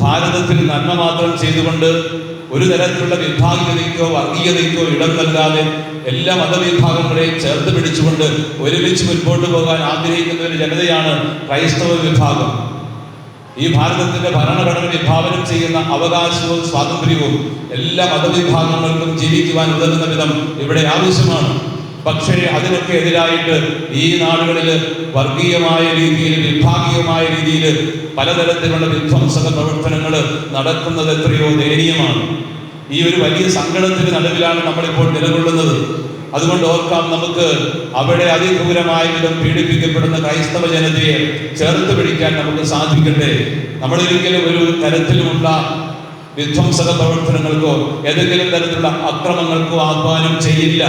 ഭാരതത്തിൽ നന്മ മാത്രം ചെയ്തുകൊണ്ട് ഒരു തരത്തിലുള്ള വിഭാഗീയതയ്ക്കോ വർഗീയതയ്ക്കോ ഇടം നൽകാതെ എല്ലാ മതവിഭാഗങ്ങളെയും ചേർത്ത് പിടിച്ചുകൊണ്ട് ഒരുമിച്ച് മുൻപോട്ട് പോകാൻ ആഗ്രഹിക്കുന്ന ഒരു ജനതയാണ് ക്രൈസ്തവ വിഭാഗം. ഈ ഭാരതത്തിന്റെ ഭരണഘടന വിഭാവനം ചെയ്യുന്ന അവകാശവും സ്വാതന്ത്ര്യവും എല്ലാ മതവിഭാഗങ്ങൾക്കും ജീവിക്കുവാൻ ഉതകുന്ന വിധം ഇവിടെ ആവശ്യമാണ്. പക്ഷേ അതിനൊക്കെ എതിരായിട്ട് ഈ നാടുകളിൽ വർഗീയമായ രീതിയിൽ വിഭാഗീയമായ രീതിയിൽ പലതരത്തിലുള്ള വിധ്വംസക പ്രവർത്തനങ്ങൾ നടക്കുന്നത് എത്രയോ ദയനീയമാണ്. ഈ ഒരു വലിയ സങ്കടത്തിന് നടുവിലാണ് നമ്മളിപ്പോൾ നിലകൊള്ളുന്നത്. അതുകൊണ്ട് ഓർക്കാം നമുക്ക് അവിടെ അതിക്രൂരമായ വിധം പീഡിപ്പിക്കപ്പെടുന്ന ക്രൈസ്തവ ജനതയെ ചേർത്ത് പിടിക്കാൻ നമുക്ക് സാധിക്കട്ടെ. നമ്മളൊരിക്കലും ഒരു തരത്തിലുമുള്ള വിധ്വംസക പ്രവർത്തനങ്ങൾക്കോ ഏതെങ്കിലും തരത്തിലുള്ള അക്രമങ്ങൾക്കോ ആഹ്വാനം ചെയ്യില്ല.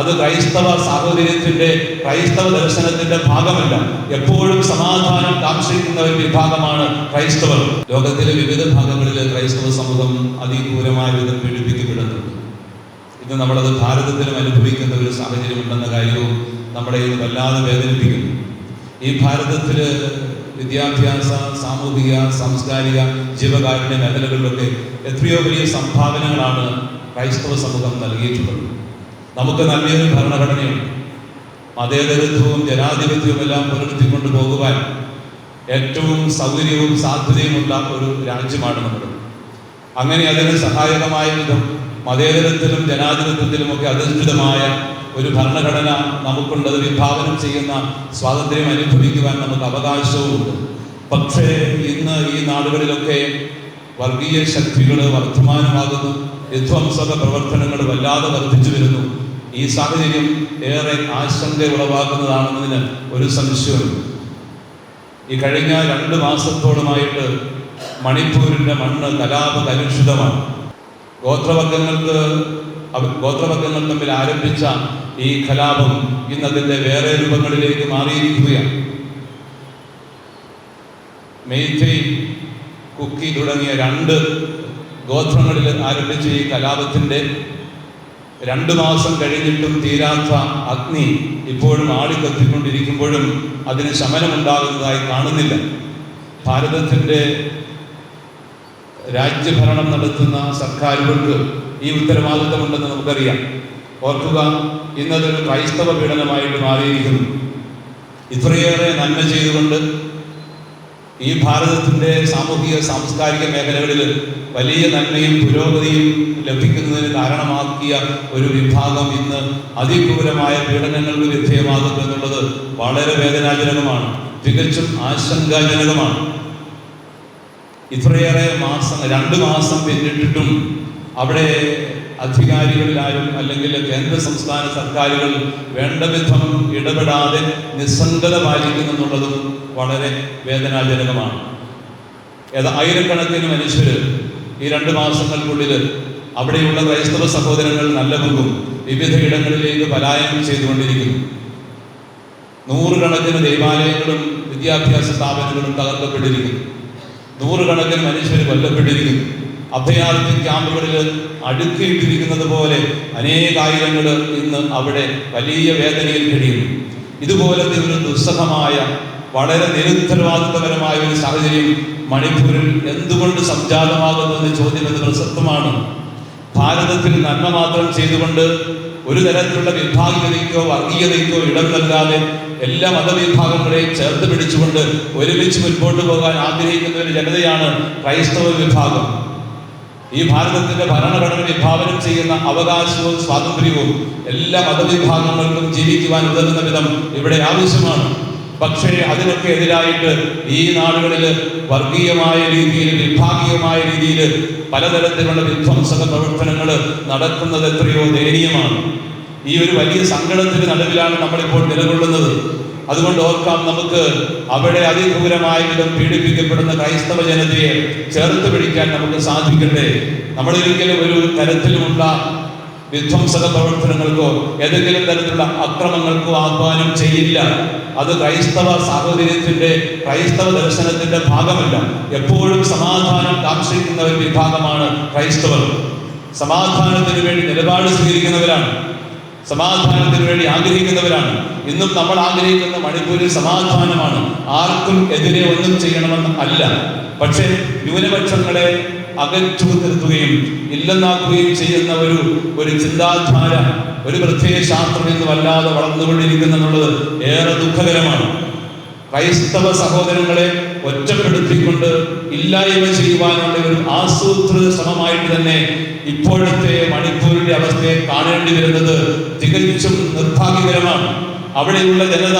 അത് ക്രൈസ്തവ സാഹോദര്യത്തിന്റെ ക്രൈസ്തവ ദർശനത്തിന്റെ ഭാഗമല്ല. എപ്പോഴും സമാധാനം കാക്ഷിക്കുന്ന ഒരു വിഭാഗമാണ് ക്രൈസ്തവർ. ലോകത്തിലെ വിവിധ ഭാഗങ്ങളിൽ ക്രൈസ്തവ സമൂഹം അതിക്രൂരമായ വിധം പീഡിപ്പിക്കപ്പെടുന്നുണ്ട് ഇന്ന് നമ്മളത് ഭാരതത്തിലും അനുഭവിക്കുന്ന ഒരു സാഹചര്യമുണ്ടെന്ന കാര്യവും നമ്മുടെ ഇത് വല്ലാതെ വേദനിപ്പിക്കുന്നു. ഈ ഭാരതത്തിൽ വിദ്യാഭ്യാസ സാമൂഹിക സാംസ്കാരിക ജീവകാരുണ്യ മേഖലകളിലൊക്കെ എത്രയോ വലിയ സംഭാവനകളാണ് ക്രൈസ്തവ സമൂഹം നൽകിയിട്ടുള്ളത്. നമുക്ക് നല്ലൊരു ഭരണഘടനയുണ്ട്. മതേതരത്വവും ജനാധിപത്യവും എല്ലാം പുലർത്തിക്കൊണ്ട് പോകുവാൻ ഏറ്റവും സൗകര്യവും സാധ്യതയുമുള്ള ഒരു രാജ്യമാണ് നമ്മുടെ. അങ്ങനെ അതിന് സഹായകമായ വിധം മതേതരത്തിലും ജനാധിപത്യത്തിലുമൊക്കെ അധിഷ്ഠിതമായ ഒരു ഭരണഘടന നമുക്കുള്ളത് വിഭാവനം ചെയ്യുന്ന സ്വാതന്ത്ര്യം അനുഭവിക്കുവാൻ നമുക്ക് അവകാശവുമുണ്ട്. പക്ഷേ ഇന്ന് ഈ നാടുകളിലൊക്കെ വർഗീയ ശക്തികൾ വർദ്ധമാനമാകുന്നു വിധ്വംസക പ്രവർത്തനങ്ങൾ വല്ലാതെ വർദ്ധിച്ചു വരുന്നു. ഈ സാഹചര്യം ഏറെ ആശങ്ക ഉളവാക്കുന്നതാണെന്നതിന് ഒരു സംശയമുണ്ട് ഈ കഴിഞ്ഞ രണ്ട് മാസത്തോളമായിട്ട് മണിപ്പൂരിന്റെ മണ്ണ് കലാപ കലുഷിതമാണ്. ഗോത്രവർഗങ്ങൾക്ക് അവ- ഗോത്രവർഗങ്ങൾ തമ്മിൽ ആരംഭിച്ച ഈ കലാപം ഇന്നതിന്റെ വേറെ രൂപങ്ങളിലേക്ക് മാറിയിരിക്കുകയാണ്. മെയ്തൈ കുക്കി തുടങ്ങിയ രണ്ട് ഗോത്രങ്ങളിൽ ആരംഭിച്ച ഈ കലാപത്തിന്റെ രണ്ടു മാസം കഴിഞ്ഞിട്ടും തീരാത്ത അഗ്നി ഇപ്പോഴും ആളിക്കത്തിക്കൊണ്ടിരിക്കുമ്പോഴും അതിന് ശമനമുണ്ടാകുന്നതായി കാണുന്നില്ല. ഭാരതത്തിന്റെ രാജ്യഭരണം നടത്തുന്ന സർക്കാരുകൾക്ക് ഈ ഉത്തരവാദിത്തമുണ്ടെന്ന് നമുക്കറിയാം. ഓർക്കുക ഇന്നതൊരു ക്രൈസ്തവ പീഡനമായിട്ട് മാറിയിരിക്കുന്നു. ഇത്രയേറെ നന്മ ചെയ്തുകൊണ്ട് ഈ ഭാരതത്തിന്റെ സാമൂഹിക സാംസ്കാരിക മേഖലകളിൽ വലിയ നന്മയും പുരോഗതിയും ലഭിക്കുന്നതിന് കാരണമാക്കിയ ഒരു വിഭാഗം ഇന്ന് അതിക്രൂരമായ പീഡനങ്ങൾക്ക് വിധേയമാകുന്നു എന്നുള്ളത് വളരെ വേദനാജനകമാണ്. തികച്ചും ആശങ്കാജനകമാണ്. ഇത്രയേറെ മാസം രണ്ട് മാസം പിന്നിട്ടിട്ടും അവിടെ അധികാരികളിലാരും അല്ലെങ്കിൽ കേന്ദ്ര സംസ്ഥാന സർക്കാരുകൾ വേണ്ട വിധം ഇടപെടാതെ നിസ്സംഗത പാലിക്കുന്നുള്ളതും വളരെ വേദനാജനകമാണ്. ആയിരക്കണക്കിന് മനുഷ്യർ ഈ രണ്ട് മാസങ്ങൾക്കുള്ളിൽ അവിടെയുള്ള ക്രൈസ്തവ സഹോദരങ്ങൾ നല്ല പങ്കും വിവിധ ഇടങ്ങളിലേക്ക് പലായനം ചെയ്തുകൊണ്ടിരിക്കുന്നു. നൂറുകണക്കിന് ദൈവാലയങ്ങളും വിദ്യാഭ്യാസ സ്ഥാപനങ്ങളും തകർക്കപ്പെട്ടിരിക്കുന്നു. നൂറുകണക്കിന് മനുഷ്യർ കൊല്ലപ്പെട്ടിരിക്കുന്നു. അഭയാർത്ഥി ക്യാമ്പുകളിൽ അടുക്കിയിട്ടിരിക്കുന്നത് പോലെ അനേകായിരങ്ങൾ ഇന്ന് അവിടെ വലിയ വേദനയിൽ കഴിയുന്നു. ഇതുപോലത്തെ ഒരു ദുസ്സഹമായ വളരെ നിരുത്തരവാദിത്തപരമായ ഒരു സാഹചര്യം മണിപ്പൂരിൽ എന്തുകൊണ്ട് സംജാതമാകുന്നു എന്ന് ചോദ്യം എന്ന് പ്രസക്തമാണ്. ഭാരതത്തിൽ നന്മ മാത്രം ചെയ്തുകൊണ്ട് ഒരു തരത്തിലുള്ള വിഭാഗീയതയ്ക്കോ വർഗീയതയ്ക്കോ ഇടം നൽകാതെ എല്ലാ മതവിഭാഗങ്ങളെയും ചേർത്ത് പിടിച്ചുകൊണ്ട് ഒരുമിച്ച് മുൻപോട്ട് പോകാൻ ആഗ്രഹിക്കുന്ന ഒരു ജനതയാണ് ക്രൈസ്തവ വിഭാഗം. ഈ ഭാരതത്തിന്റെ ഭരണഘടന വിഭാവനം ചെയ്യുന്ന അവകാശവും സ്വാതന്ത്ര്യവും എല്ലാ മതവിഭാഗങ്ങൾക്കും ജീവിക്കുവാൻ ഉതകുന്ന വിധം ഇവിടെ ആവശ്യമാണ്. പക്ഷേ അതിനൊക്കെ എതിരായിട്ട് ഈ നാടുകളിൽ വർഗീയമായ രീതിയിൽ വിഭാഗീയമായ രീതിയിൽ പലതരത്തിലുള്ള വിധ്വംസക പ്രവർത്തനങ്ങൾ നടക്കുന്നത് എത്രയോ ദയനീയമാണ്. ഈ ഒരു വലിയ സങ്കടത്തിന് നടുവിലാണ് നമ്മളിപ്പോൾ നിലകൊള്ളുന്നത്. അതുകൊണ്ട് ഓർക്കാം നമുക്ക് അവിടെ അതിക്രൂരമായ വിധം പീഡിപ്പിക്കപ്പെടുന്ന ക്രൈസ്തവ ജനതയെ ചേർത്ത് പിടിക്കാൻ നമുക്ക് സാധിക്കണ്ടേ നമ്മളൊരിക്കലും ഒരു തരത്തിലുമുള്ള വിധ്വംസക പ്രവർത്തനങ്ങൾക്കോ ഏതെങ്കിലും തരത്തിലുള്ള അക്രമങ്ങൾക്കോ ആഹ്വാനം ചെയ്യില്ല. അത് ക്രൈസ്തവ സാഹോദര്യത്തിന്റെ ക്രൈസ്തവ ദർശനത്തിന്റെ ഭാഗമല്ല. എപ്പോഴും സമാധാനം കാക്ഷിക്കുന്ന ഒരു വിഭാഗമാണ് ക്രൈസ്തവർ. സമാധാനത്തിന് വേണ്ടി നിലപാട് സ്വീകരിക്കുന്നവരാണ്. സമാധാനത്തിന് വേണ്ടി ആഗ്രഹിക്കുന്നവരാണ്. ഇന്നും നമ്മൾ ആഗ്രഹിക്കുന്ന മണിപ്പൂരിൽ സമാധാനമാണ്. ആർക്കും എതിരെ ഒന്നും ചെയ്യണമെന്ന് അല്ല. പക്ഷേ ന്യൂനപക്ഷങ്ങളെ അകറ്റു നിർത്തുകയും ഇല്ലെന്നാക്കുകയും ചെയ്യുന്ന ഒരു ഒരു ചിന്താധാര ഒരു പ്രത്യേക ശാസ്ത്രം എന്ന് വല്ലാതെ വളർന്നുകൊണ്ടിരിക്കുന്നു എന്നുള്ളത് ഏറെ ദുഃഖകരമാണ്. ക്രൈസ്തവ സഹോദരങ്ങളെ ഒറ്റപ്പെടുത്തിക്കൊണ്ട് ഇല്ലായ്മ ചെയ്യുവാനുള്ള ഒരു ആസൂത്രിത ശ്രമമായിട്ട് തന്നെ ഇപ്പോഴത്തെ മണിപ്പൂരിന്റെ അവസ്ഥയെ കാണേണ്ടി വരുന്നത് തികച്ചും നിർഭാഗ്യകരമാണ്. അവിടെയുള്ള ജനത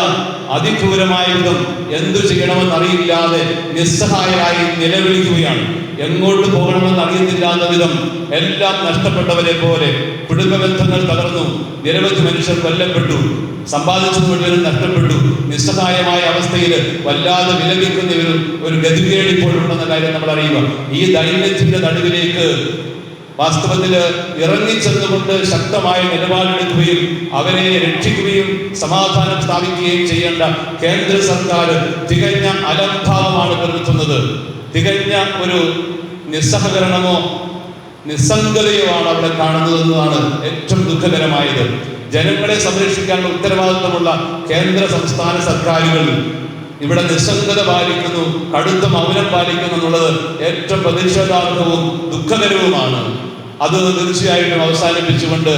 അതിക്രൂരമായ വിധം എന്തു ചെയ്യണമെന്നറിയില്ലാതെ നിസ്സഹായരായി നിലവിളിക്കുകയാണ്. എങ്ങോട്ട് പോകണമെന്ന് അറിയുന്നില്ലാത്ത വിധം എല്ലാം നഷ്ടപ്പെട്ടവരെ പോലെ കുടുംബബന്ധങ്ങൾ തകർന്നു. നിരവധി മനുഷ്യർ കൊല്ലപ്പെട്ടു. സമ്പാദിച്ചു മുഴുവനും നഷ്ടപ്പെട്ടു. നിസ്സഹായമായ അവസ്ഥയിൽ വല്ലാതെ വിലപിക്കുന്ന ഒരു ഒരു ഗതികേട് ഇപ്പോഴുണ്ടെന്ന കാര്യം നമ്മൾ അറിയുക. ഈ ദൈന്യത്തിന്റെ നടുവിലേക്ക് വാസ്തവത്തിൽ ഇറങ്ങിച്ചെന്നുകൊണ്ട് ശക്തമായ നിലപാടെടുക്കുകയും അവരെ രക്ഷിക്കുകയും സമാധാനം സ്ഥാപിക്കുകയും ചെയ്യേണ്ട കേന്ദ്ര സർക്കാർ തികഞ്ഞ അലംഭാവമാണ് പുലർത്തുന്നത് തികഞ്ഞ ഒരു നിസ്സഹകരണമോ നിസ്സംഗതയോ അവിടെ കാണുന്നത് എന്നതാണ് ഏറ്റവും ദുഃഖകരമായത്. ജനങ്ങളെ സംരക്ഷിക്കാൻ ഉത്തരവാദിത്വമുള്ള കേന്ദ്ര സംസ്ഥാന സർക്കാരുകൾ ഇവിടെ നിസ്സംഗത പാലിക്കുന്നു കടുത്ത മൗനം പാലിക്കുന്നു എന്നുള്ളത് ഏറ്റവും പ്രതിഷേധാർഹവും ദുഃഖകരവുമാണ്. അത് തീർച്ചയായിട്ടും അവസാനിപ്പിച്ചുകൊണ്ട്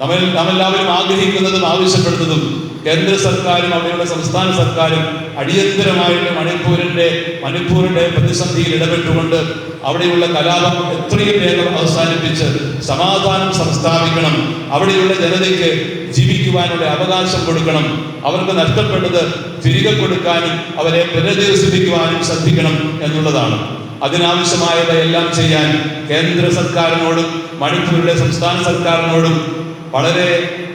നമ്മൾ നമ്മെല്ലാവരും ആഗ്രഹിക്കുന്നതും ആവശ്യപ്പെടുന്നതും കേന്ദ്ര സർക്കാരും അവിടെയുള്ള സംസ്ഥാന സർക്കാരും അടിയന്തരമായിട്ട് മണിപ്പൂരിന്റെ മണിപ്പൂരിന്റെ പ്രതിസന്ധിയിൽ ഇടപെട്ടുകൊണ്ട് അവിടെയുള്ള കലാപം എത്രയും വേഗം അവസാനിപ്പിച്ച് സമാധാനം സംസ്ഥാപിക്കണം. അവിടെയുള്ള ജനതയ്ക്ക് ജീവിക്കുവാനുള്ള അവകാശം കൊടുക്കണം. അവർക്ക് നഷ്ടപ്പെട്ടത് തിരികെ കൊടുക്കാനും അവരെ പുനരധിവസിപ്പിക്കുവാനും ശ്രദ്ധിക്കണം എന്നുള്ളതാണ്. അതിനാവശ്യമായവയെല്ലാം ചെയ്യാൻ കേന്ദ്ര സർക്കാരിനോടും മണിപ്പൂരിലെ സംസ്ഥാന സർക്കാരിനോടും വളരെ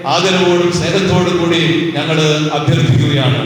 ആദരവോടും സ്നേഹത്തോടും കൂടി ഞങ്ങൾ അഭ്യർത്ഥിക്കുകയാണ്.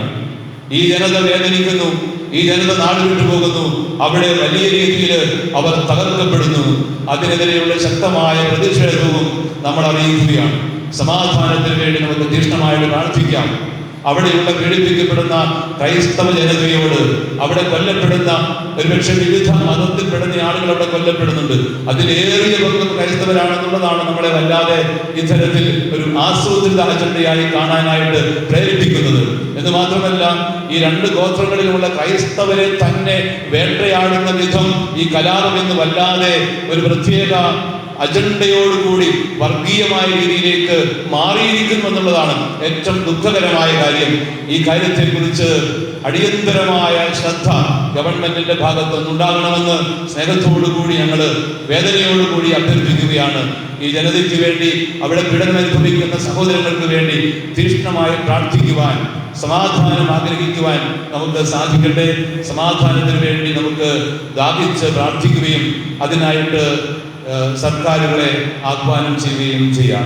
ഈ ജനത വേദനിക്കുന്നു ഈ ജനത നാട് വിട്ടുപോകുന്നു അവിടെ വലിയ രീതിയിൽ അവർ തകർക്കപ്പെടുന്നു. അതിനെതിരെയുള്ള ശക്തമായ പ്രതിഷേധവും നമ്മൾ അറിയിക്കുകയാണ് സമാധാനത്തിന് വേണ്ടി നമുക്ക് തീഷ്ണമായിട്ട് പ്രാർത്ഥിക്കാം. അവിടെയുള്ള പീഡിപ്പിക്കപ്പെടുന്ന ക്രൈസ്തവ ജനതയോട് അവിടെ കൊല്ലപ്പെടുന്ന ഒരുപക്ഷെ വിവിധ മതത്തിൽപ്പെടുന്ന ആളുകൾ അവിടെ കൊല്ലപ്പെടുന്നുണ്ട്. അതിലേറിയ പങ്കും ക്രൈസ്തവരാണെന്നുള്ളതാണ് നമ്മളെ വല്ലാതെ ഇത്തരത്തിൽ ഒരു ആസൂത്രിത അജണ്ടയായി കാണാനായിട്ട് പ്രേരിപ്പിക്കുന്നത്. എന്ന് മാത്രമല്ല ഈ രണ്ട് ഗോത്രങ്ങളിലുള്ള ക്രൈസ്തവരെ തന്നെ വേട്ടയാടുന്ന വിധം ഈ കലാപം എന്ന് വല്ലാതെ ഒരു പ്രത്യേക അജണ്ടയോടുകൂടി വർഗീയമായ രീതിയിലേക്ക് മാറിയിരിക്കുന്നു എന്നുള്ളതാണ് ഏറ്റവും ദുഃഖകരമായ കാര്യം. ഈ കാര്യത്തെക്കുറിച്ച് അടിയന്തരമായ ശ്രദ്ധ ഗവൺമെന്റിന്റെ ഭാഗത്ത് നിന്നുണ്ടാകണമെന്ന് സ്നേഹത്തോടു കൂടി ഞങ്ങൾ വേദനയോടുകൂടി അഭ്യർത്ഥിക്കുകയാണ്. ഈ ജനതയ്ക്ക് വേണ്ടി അവിടെ പിടനുഭവിക്കുന്ന സഹോദരങ്ങൾക്ക് വേണ്ടി തീക്ഷ്ണമായി പ്രാർത്ഥിക്കുവാൻ സമാധാനം ആഗ്രഹിക്കുവാൻ നമുക്ക് സാധിക്കട്ടെ. സമാധാനത്തിന് വേണ്ടി നമുക്ക് ദാപിച്ച് പ്രാർത്ഥിക്കുകയും അതിനായിട്ട് സർക്കാരുകളെ ആഹ്വാനം ചെയ്യുകയും ചെയ്യാം.